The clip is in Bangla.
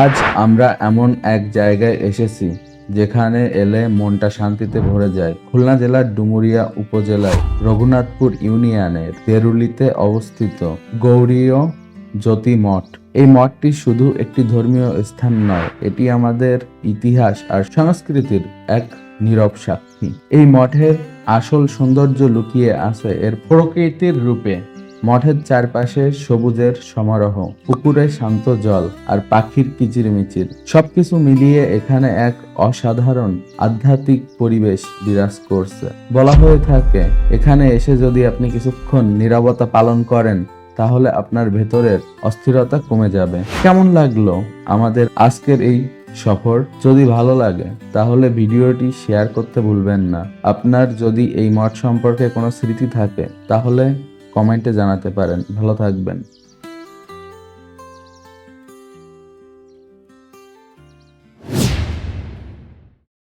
আজ আমরা এমন এক জায়গায় এসেছি, যেখানে এলে মনটা শান্তিতে ভরে যায়। খুলনা জেলার ডুমুরিয়া উপজেলায় রঘুনাথপুর ইউনিয়নের তেরুলিতে অবস্থিত গৌরীয় জ্যোতি মঠ। এই মঠটি শুধু একটি ধর্মীয় স্থান নয়, এটি আমাদের ইতিহাস আর সংস্কৃতির এক নীরব সাক্ষী। এই মঠের আসল সৌন্দর্য লুকিয়ে আছে এর প্রকৃতির রূপে। মঠের চারপাশে সবুজের সমারোহ, পুকুরে শান্ত জল আর পাখির কিচিরমিচির। সবকিছু মিলিয়ে এখানে এক অসাধারণ আধ্যাত্মিক পরিবেশ বিরাজ করছে। বলা হয়ে থাকে, এখানে এসে যদি আপনি কিছুক্ষণ নীরবতা পালন করেন, তাহলে আপনার ভেতরের অস্থিরতা কমে যাবে। কেমন লাগল আমাদের আজকের এই সফর? যদি ভালো লাগে, তাহলে ভিডিওটি শেয়ার করতে ভুলবেন না। আপনার যদি এই মঠ সম্পর্কে কোনো স্মৃতি থাকে, তাহলে কমেন্টে জানাতে পারেন। ভালো থাকবেন।